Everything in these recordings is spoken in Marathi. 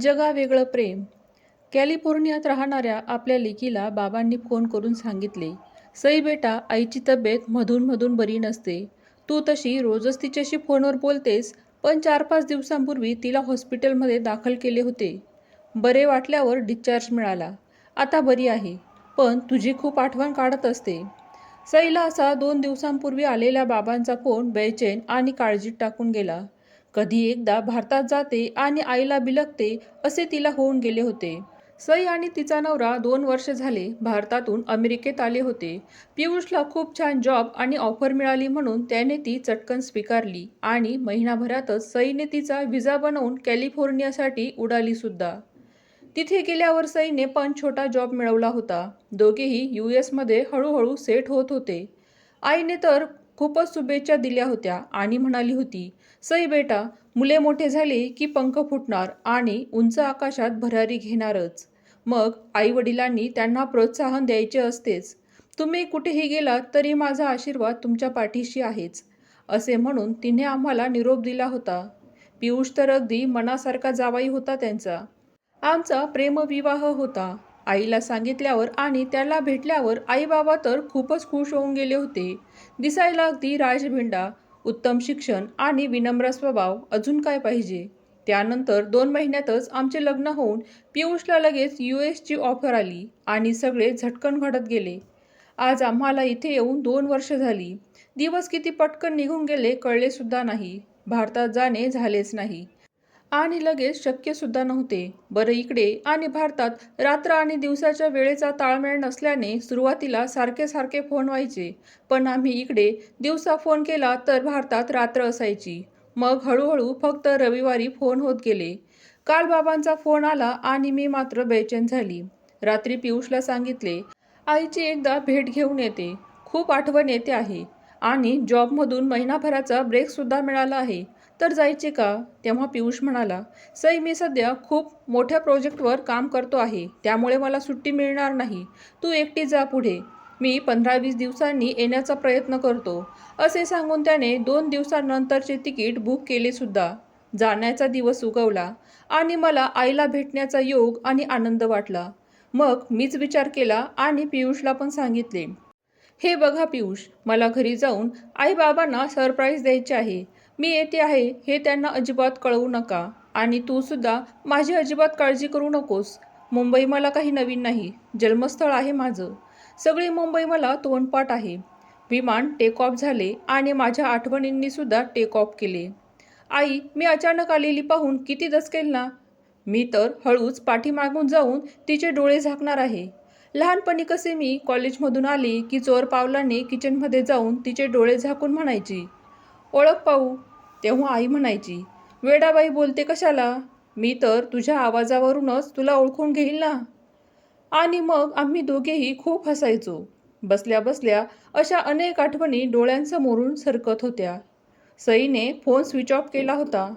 जगावेगळं प्रेम. कॅलिफोर्नियात राहणाऱ्या आपल्या लेकीला बाबांनी फोन करून सांगितले सई बेटा आईची तब्येत मधूनमधून बरी नसते. तू तशी रोजच तिच्याशी फोनवर बोलतेस पण चार पाच दिवसांपूर्वी तिला हॉस्पिटलमध्ये दाखल केले होते. बरे वाटल्यावर डिस्चार्ज मिळाला. आता बरी आहे पण तुझी खूप आठवण काढत असते. सईला असा दोन दिवसांपूर्वी आलेल्या बाबांचा फोन बेचैन आणि काळजीत टाकून गेला. कधी एकदा भारतात जाते आणि आईला बिलगते असे तिला होऊन गेले होते. सई आणि तिचा नवरा दोन वर्ष झाले भारतातून अमेरिकेत आले होते. पियुषला खूप छान जॉब आणि ऑफर मिळाली म्हणून त्याने ती चटकन स्वीकारली आणि महिनाभरातच सईने तिचा व्हिसा बनवून कॅलिफोर्नियासाठी उडाली सुद्धा. तिथे गेल्यावर सईने पण छोटा जॉब मिळवला होता. दोघेही यू एसमध्ये हळूहळू सेट होत होते. आईने तर खूपच शुभेच्छा दिल्या होत्या आणि म्हणाली होती सई बेटा मुले मोठे झाले की पंख फुटणार आणि उंच आकाशात भरारी घेणारच. मग आईवडिलांनी त्यांना प्रोत्साहन द्यायचे असतेच. तुम्ही कुठेही गेलात तरी माझा आशीर्वाद तुमच्या पाठीशी आहेच असे म्हणून तिने आम्हाला निरोप दिला होता. पियुष तर अगदी मनासारखा जावाई होता त्यांचा. आमचा प्रेमविवाह होता. आईला सांगितल्यावर आणि त्याला भेटल्यावर आई बाबा तर खूपच खुश होऊन गेले होते. दिसायला अगदी राजभिंडा उत्तम शिक्षण आणि विनम्र स्वभाव अजून काय पाहिजे? त्यानंतर दोन महिन्यातच आमचे लग्न होऊन पियुषला लगेच यू एसची ऑफर आली आणि सगळे झटकन घडत गेले. आज आम्हाला इथे येऊन दोन वर्ष झाली. दिवस किती पटकन निघून गेले कळलेसुद्धा नाही. भारतात जाणे झालेच नाही. आणि लगेच शक्यसुद्धा नव्हते. बरं इकडे आणि भारतात रात्र आणि दिवसाच्या वेळेचा ताळमेळ नसल्याने सुरुवातीला सारखे सारखे फोन व्हायचे. पण आम्ही इकडे दिवसा फोन केला तर भारतात रात्र असायची. मग हळूहळू फक्त रविवारी फोन होत गेले. काल बाबांचा फोन आला आणि मी मात्र बेचैन झाली. रात्री पियुषला सांगितले आईची एकदा भेट घेऊन येते. खूप आठवण येते आहे. आणि जॉबमधून महिनाभराचा ब्रेकसुद्धा मिळाला आहे. तर जायचे का? तेव्हा पियुष म्हणाला सई मी सध्या खूप मोठ्या प्रोजेक्टवर काम करतो आहे. त्यामुळे मला सुट्टी मिळणार नाही. तू एकटी जा पुढे. मी पंधरा वीस दिवसांनी येण्याचा प्रयत्न करतो. असे सांगून त्याने दोन दिवसांनंतरचे तिकीट बुक केले सुद्धा. जाण्याचा दिवस उगवला आणि मला आईला भेटण्याचा योग आणि आनंद वाटला. मग मीच विचार केला आणि पियुषला पण सांगितले हे बघा पियुष मला घरी जाऊन आई बाबांना सरप्राईज द्यायचे आहे. मी येते आहे हे त्यांना अजिबात कळवू नका. आणि तू सुद्धा माझी अजिबात काळजी करू नकोस. मुंबई मला काही नवीन नाही. जन्मस्थळ आहे माझं. सगळी मुंबई मला तोंडपाठ आहे. विमान टेक ऑफ झाले आणि माझ्या आठवणींनीसुद्धा टेक ऑफ केले. आई मी अचानक आलेली पाहून किती दचकेल ना? मी तर हळूच पाठीमागून जाऊन तिचे डोळे झाकणार आहे. लहानपणी कसे मी कॉलेजमधून आली की चोर पावलाने किचनमध्ये जाऊन तिचे डोळे झाकून म्हणायची ओळख पाहू तेव्हा आई म्हणायची वेडाबाई बोलते कशाला? मी तर तुझ्या आवाजावरूनच तुला ओळखून घेईल ना? आणि मग आम्ही दोघेही खूप हसायचो. बसल्या बसल्या अशा अनेक आठवणी डोळ्यांसमोरून सरकत होत्या. सईने फोन स्विच ऑफ केला होता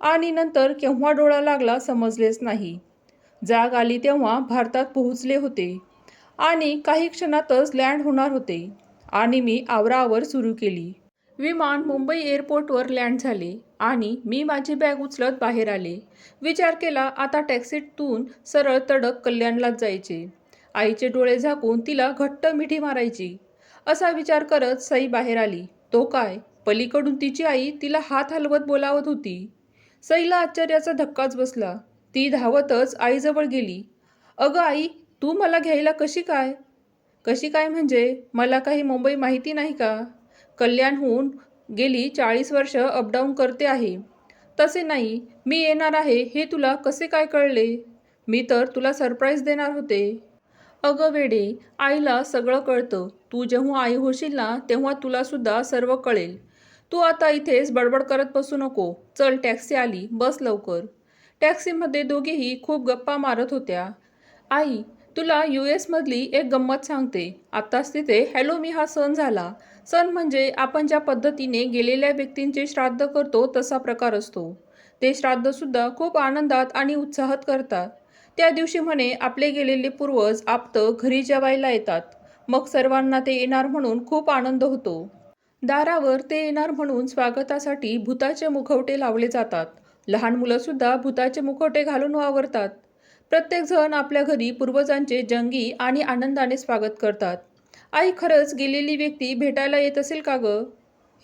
आणि नंतर केव्हा डोळा लागला समजलेच नाही. जाग आली तेव्हा भारतात पोहोचले होते आणि काही क्षणातच लँड होणार होते आणि मी आवरावर सुरू केली. विमान मुंबई एअरपोर्टवर लँड झाले आणि मी माझी बॅग उचलत बाहेर आले. विचार केला आता टॅक्सीतून सरळ तडक कल्याणलाच जायचे. आईचे डोळे झाकून तिला घट्ट मिठी मारायची. असा विचार करत सई बाहेर आली. तो काय? पलीकडून तिची आई तिला हात हलवत बोलावत होती. सईला आश्चर्याचा धक्काच बसला. ती धावतच आईजवळ गेली. अगं आई तू मला घ्यायला कशी काय? कशी काय म्हणजे? मला काही मुंबई माहिती नाही का? कल्याणहून गेली चाळीस वर्ष अपडाऊन करते आहे. तसे नाही मी येणार आहे हे तुला कसे काय कळले? मी तर तुला सरप्राईज देणार होते. अगं वेडे आईला सगळं कळतं. तू जेव्हा आई होशील ना तेव्हा तुलासुद्धा सर्व कळेल. तू आता इथेच बडबड करत बसू नको. चल टॅक्सी आली. बस लवकर. टॅक्सीमध्ये दोघेही खूप गप्पा मारत होत्या. आई तुला यू एसमधली एक गंमत सांगते. आत्ताच तिथे हॅलो मी हा सण झाला. सण म्हणजे आपण ज्या पद्धतीने गेलेल्या व्यक्तींचे श्राद्ध करतो तसा प्रकार असतो. ते श्राद्धसुद्धा खूप आनंदात आणि उत्साहात करतात. त्या दिवशी म्हणे आपले गेलेले पूर्वज आप्त घरी जेवायला येतात. मग सर्वांना ते येणार म्हणून खूप आनंद होतो. दारावर ते येणार म्हणून स्वागतासाठी भूताचे मुखवटे लावले जातात. लहान मुलंसुद्धा भूताचे मुखवटे घालून वावरतात. प्रत्येकजण आपल्या घरी पूर्वजांचे जंगी आणि आनंदाने स्वागत करतात. आई खरंच गेलेली व्यक्ती भेटायला येत असेल का गं?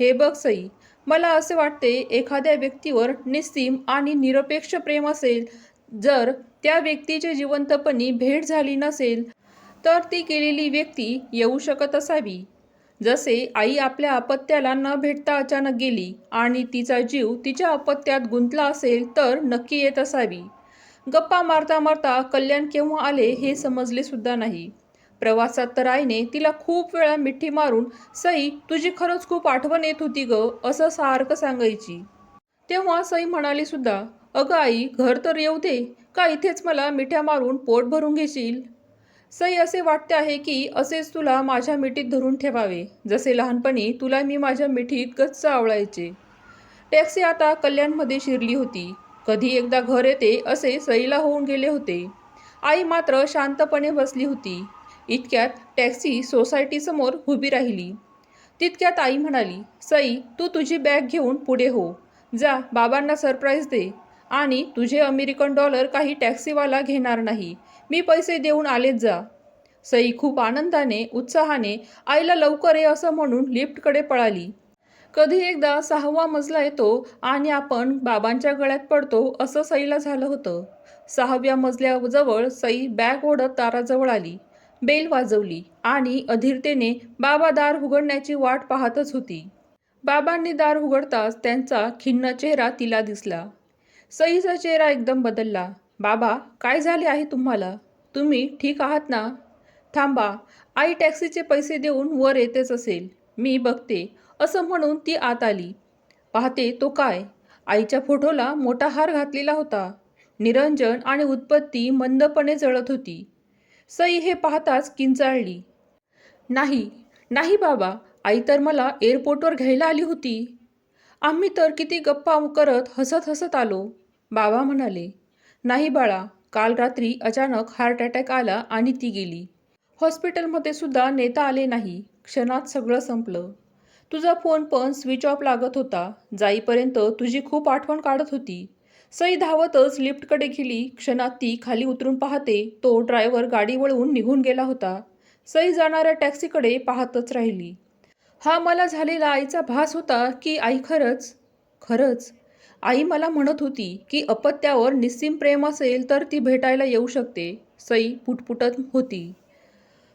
हे बघ सई मला असे वाटते एखाद्या व्यक्तीवर निस्सीम आणि निरपेक्ष प्रेम असेल जर त्या व्यक्तीचे जिवंतपणी भेट झाली नसेल तर ती गेलेली व्यक्ती येऊ शकत असावी. जसे आई आपल्या अपत्याला न भेटता अचानक गेली आणि तिचा जीव तिच्या अपत्यात गुंतला असेल तर नक्की येत असावी. गप्पा मारता मारता कल्याण केव्हा आले हे समजले सुद्धा नाही. प्रवासात तर आईने तिला खूप वेळा मिठी मारून सई तुझी खरंच खूप आठवण येत होती ग असं सारखं सांगायची. तेव्हा सई म्हणाली सुद्धा अगं आई घर तर येऊ दे का इथेच मला मिठ्या मारून पोट भरून घेशील? सई असे वाटते आहे की असेच तुला माझ्या मिठीत धरून ठेवावे जसे लहानपणी तुला मी माझ्या मिठीत गच्च आवळायचे. टॅक्सी आता कल्याणमध्ये शिरली होती. कधी एकदा घर येते असे सईला होऊन गेले होते. आई मात्र शांतपणे बसली होती. इतक्यात टॅक्सी सोसायटीसमोर उभी राहिली. तितक्यात आई म्हणाली सई तू तुझी बॅग घेऊन पुढे हो. जा बाबांना सरप्राईज दे. आणि तुझे अमेरिकन डॉलर काही टॅक्सीवाला घेणार नाही. मी पैसे देऊन आलेच जा. सई खूप आनंदाने उत्साहाने आईला लवकर ये असं म्हणून लिफ्टकडे पळाली. कधी एकदा सहावा मजला येतो आणि आपण बाबांच्या गळ्यात पडतो असं सईला झालं होतं. सहाव्या मजल्याजवळ सई बॅग ओढत दाराजवळ आली. बेल वाजवली आणि अधीरतेने बाबा दार उघडण्याची वाट पाहतच होती. बाबांनी दार उघडताच त्यांचा खिन्न चेहरा तिला दिसला. सईचा चेहरा एकदम बदलला. बाबा काय झाले आहे तुम्हाला? तुम्ही ठीक आहात ना? थांबा आई टॅक्सीचे पैसे देऊन वर येतेच असेल. मी बघते. असं म्हणून ती आत आली. पाहते तो काय? आईच्या फोटोला मोठा हार घातलेला होता. निरंजन आणि उत्पत्ती मंदपणे जळत होती. सई हे पाहताच किंचाळली. नाही नाही बाबा आई तर मला एअरपोर्टवर घ्यायला आली होती. आम्ही तर किती गप्पा करत हसत हसत आलो. बाबा म्हणाले नाही बाळा काल रात्री अचानक हार्ट अटॅक आला आणि ती गेली. हॉस्पिटलमध्ये सुद्धा नेता आले नाही. क्षणात सगळं संपलं. तुझा फोन पण स्विच ऑफ लागत होता. जाईपर्यंत तुझी खूप आठवण काढत होती. सई धावतच लिफ्टकडे गेली. क्षणात ती खाली उतरून पाहते तो ड्रायव्हर गाडी वळवून निघून गेला होता. सई जाणाऱ्या टॅक्सीकडे पाहतच राहिली. हा मला झालेला आईचा भास होता की आई खरंच? खरंच. आई मला म्हणत होती की अपत्यावर निस्सीम प्रेम असेल तर ती भेटायला येऊ शकते. सई पुटपुटत होती.